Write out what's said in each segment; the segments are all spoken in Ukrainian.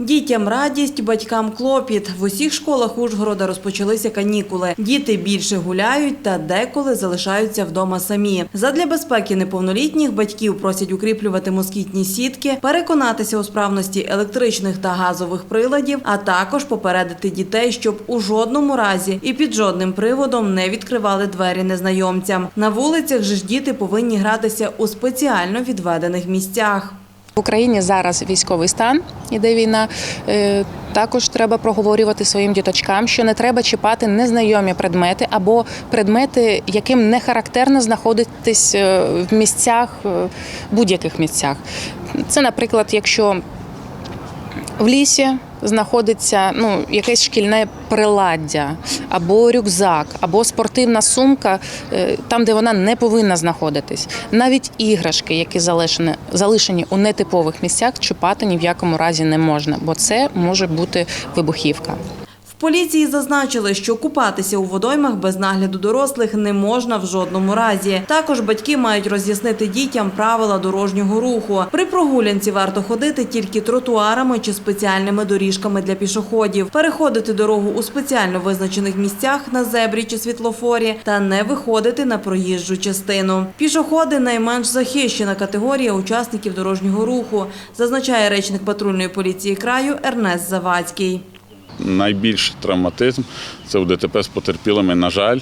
Дітям радість, батькам клопіт. В усіх школах Ужгорода розпочалися канікули. Діти більше гуляють та деколи залишаються вдома самі. Задля безпеки неповнолітніх батьків просять укріплювати москітні сітки, переконатися у справності електричних та газових приладів, а також попередити дітей, щоб у жодному разі і під жодним приводом не відкривали двері незнайомцям. На вулицях же ж діти повинні гратися у спеціально відведених місцях. В Україні зараз військовий стан, іде війна. Е, Також треба проговорювати своїм діточкам, що не треба чіпати незнайомі предмети або предмети, яким не характерно знаходитись е, в місцях, е, будь-яких місцях. Це, наприклад, якщо в лісі знаходиться ну, якесь шкільне приладдя, або рюкзак, або спортивна сумка, е, там, де вона не повинна знаходитись. Навіть іграшки, які залишені, залишені у нетипових місцях, чіпати ні в якому разі не можна, бо це може бути вибухівка. Поліції зазначили, що купатися у водоймах без нагляду дорослих не можна в жодному разі. Також батьки мають роз'яснити дітям правила дорожнього руху. При прогулянці варто ходити тільки тротуарами чи спеціальними доріжками для пішоходів, переходити дорогу у спеціально визначених місцях на зебрі чи світлофорі та не виходити на проїжджу частину. Пішоходи найменш захищена категорія учасників дорожнього руху, зазначає речник патрульної поліції краю Ернест Завадський. Найбільший травматизм це у ДТП з потерпілими, на жаль,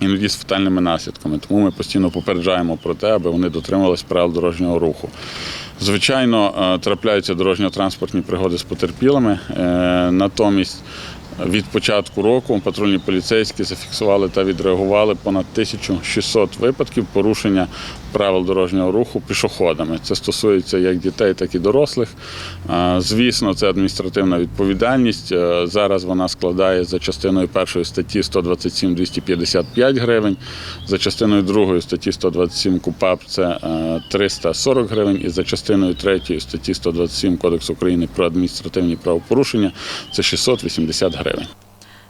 іноді з фатальними наслідками. Тому ми постійно попереджаємо про те, аби вони дотримувалися правил дорожнього руху. Звичайно, е, трапляються дорожньо-транспортні пригоди з потерпілими. е, Натомість від початку року патрульні поліцейські зафіксували та відреагували понад 1600 випадків порушення правил дорожнього руху пішоходами. Це стосується як дітей, так і дорослих. Е, Звісно, це адміністративна відповідальність. Е, Зараз вона складає за частиною першої статті 127 255 гривень, за частиною другої статті 127 КУПАП це е, 340 гривень, і за частиною третьої статті 127 Кодексу України про адміністративні правопорушення це 680 гривень.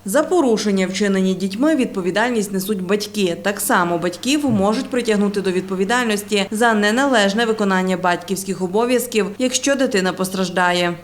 За порушення, вчинені дітьми, відповідальність несуть батьки. Так само батьків можуть притягнути до відповідальності за неналежне виконання батьківських обов'язків, якщо дитина постраждає.